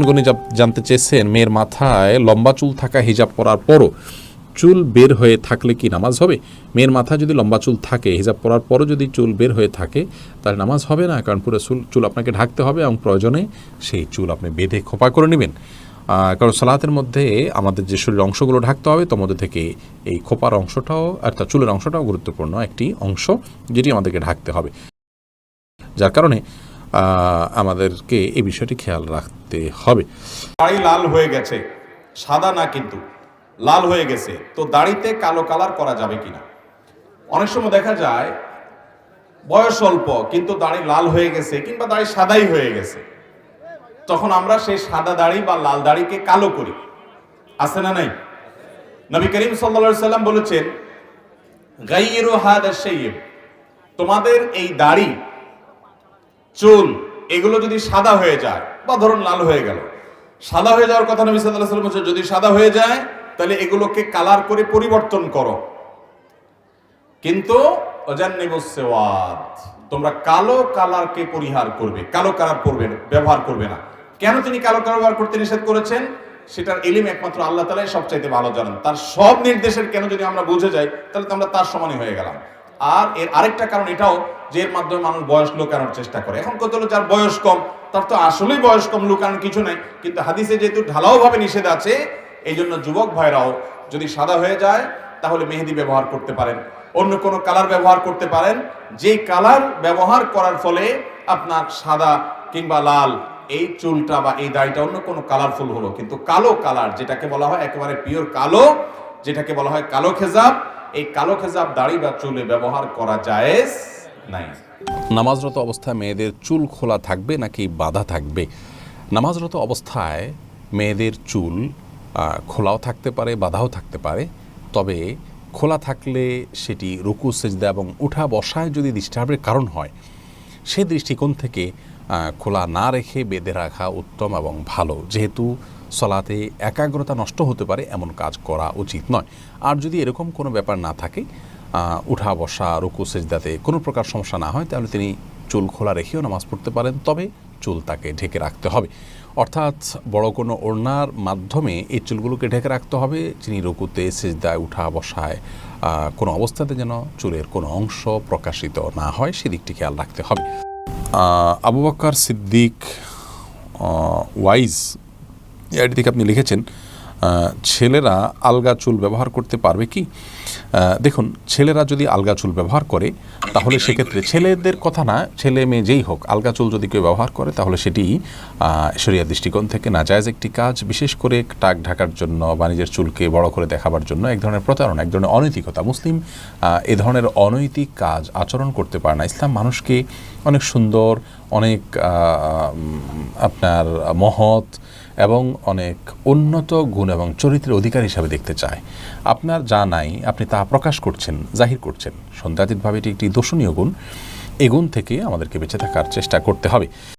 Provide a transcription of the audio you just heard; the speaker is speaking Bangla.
গনি জানতে চেয়েছেন, মেয়ের মাথায় লম্বা চুল থাকা হিজাব পরার পরও চুল বের হয়ে থাকলে কি নামাজ হবে? মেয়ের মাথায় যদি লম্বা চুল থাকে, হিজাব পরার পরও যদি চুল বের হয়ে থাকে, তাহলে নামাজ হবে না, কারণ পুরো চুল চুল আপনাকে ঢাকতে হবে এবং প্রয়োজনে সেই চুল আপনি বেঁধে খোপা করে নেবেন। কারণ সালাতের মধ্যে আমাদের যে শরীরের অংশগুলো ঢাকতে হবে, তার মধ্যে থেকে এই খোপার অংশটাও অর্থাৎ চুলের অংশটাও গুরুত্বপূর্ণ একটি অংশ, যেটি আমাদেরকে ঢাকতে হবে। যার কারণে আমাদেরকে এই বিষয়টি খেয়াল রাখতে হবে। দাড়ি লাল হয়ে গেছে, সাদা না কিন্তু লাল হয়ে গেছে, তো দাড়িতে কালো কালার করা যাবে কিনা? অনেক সময় দেখা যায়, বয়স অল্প, কিন্তু দাড়ি লাল হয়ে গেছে কিংবা দাড়ি সাদাই হয়ে গেছে, তখন আমরা সেই সাদা দাড়ি বা লাল দাড়িকে কালো করি। আছে না নাই? নবী করিম সাল্লা সাল্লাম বলেছেন গাইয়েরো হাদ তোমাদের এই দাড়ি চুল এগুলো যদি সাদা হয়ে যায় বা ধরুন লাল হয়ে গেল সাদা হয়ে যাওয়ার কথা নবী ওয়াসাল্লাম বলছেন, যদি সাদা হয়ে যায় তাহলে এগুলোকে কালার করে পরিবর্তন করো। কিন্তু তোমরা কালো কালারকে পরিহার করবে কালো কালার পরবে না, ব্যবহার করবে না। কেন তিনি কালো কালার ব্যবহার করতে নিষেধ করেছেন? সেটার এলিম একমাত্র আল্লাহ তালাই সবচাইতে ভালো জানেন। তার সব নির্দেশের কেন যদি আমরা বুঝে যাই তাহলে তো আমরা তার সমানই হয়ে গেলাম। আর এর আরেকটা কারণ এটাও যে এর মাধ্যমে মানুষ বয়স লুকানোর চেষ্টা করে। এখন কত হলো যার বয়স কম, তার তো আসলেই বয়স কম, লুকানোর কিছু নাই। কিন্তু হাদিসে যেহেতু ঢালাও ভাবে নিষেধ আছে এই জন্য যুবক ভাইরাও যদি সাদা হয়ে যায়, তাহলে মেহেদি ব্যবহার করতে পারেন। অন্য কোনো কালার ব্যবহার করতে পারেন। যে কালার ব্যবহার করার ফলে আপনার সাদা কিংবা লাল এই চুলটা বা এই দাড়িটা অন্য কোনো কালারফুল হলো। কিন্তু কালো কালার, যেটাকে বলা হয় একেবারে পিওর কালো, যেটাকে বলা হয় কালো খেজাব এই কালো খেজাব দাড়ি বা চুলে ব্যবহার করা জায়েজ? নাই। নামাজরত অবস্থায় মেয়েদের চুল খোলা থাকবে নাকি বাঁধা থাকবে? নামাজরত অবস্থায় মেয়েদের চুল খোলাও থাকতে পারে, বাধাও থাকতে পারে। তবে খোলা থাকলে সেটি রুকু, সেজদা এবং উঠা বসায় যদি ডিস্টার্বের কারণ হয়, সে দৃষ্টিকোণ থেকে খোলা না রেখে বেঁধে রাখা উত্তম এবং ভালো। যেহেতু সলাতে একাগ্রতা নষ্ট হতে পারে এমন কাজ করা উচিত নয়। আর যদি এরকম কোনো ব্যাপার না থাকে উঠা, বসা, রুকু, সেজদাতে কোনো প্রকার সমস্যা না হয়, তাহলে তিনি চুল খোলা রেখেও নামাজ পড়তে পারেন, তবে চুল তাকে ঢেকে রাখতে হবে। অর্থাৎ বড় কোনো ওড়নার মাধ্যমে এই চুলগুলোকে ঢেকে রাখতে হবে, যিনি রুকুতে, সেজদায়, উঠা, বসায় কোনো অবস্থাতে যেন চুলের কোনো অংশ প্রকাশিত না হয়, সেদিকটি খেয়াল রাখতে হবে। আবু বক্কর সিদ্দিক ওয়াইজ এটি থেকে আপনি লিখেছেন ছেলেরা আলগা চুল ব্যবহার করতে পারবে কি? দেখুন, ছেলেরা যদি আলগা চুল ব্যবহার করে, তাহলে সেক্ষেত্রে ছেলেদের কথা না, ছেলে মেয়ে যেই হোক, আলগা চুল যদি কেউ ব্যবহার করে, তাহলে সেটি শরিয়া দৃষ্টিকোণ থেকে নাজায়জ একটি কাজ, বিশেষ করে টাক ঢাকার জন্য বা নিজের চুলকে বড় করে দেখাবার জন্য এক ধরনের প্রতারণা, এক ধরনের অনৈতিকতা। মুসলিম এ ধরনের অনৈতিক কাজ আচরণ করতে পারে না। ইসলাম মানুষকে অনেক সুন্দর অনেক আপনার মহৎ এবং অনেক উন্নত গুণ এবং চরিত্রের অধিকার হিসাবে দেখতে চায়। আপনার যা নাই, আপনি তা প্রকাশ করছেন, জাহির করছেন। সন্দেহাতীতভাবে এটি একটি দোষণীয় গুণ। এগুণ গুণ থেকে আমাদেরকে বেঁচে থাকার চেষ্টা করতে হবে।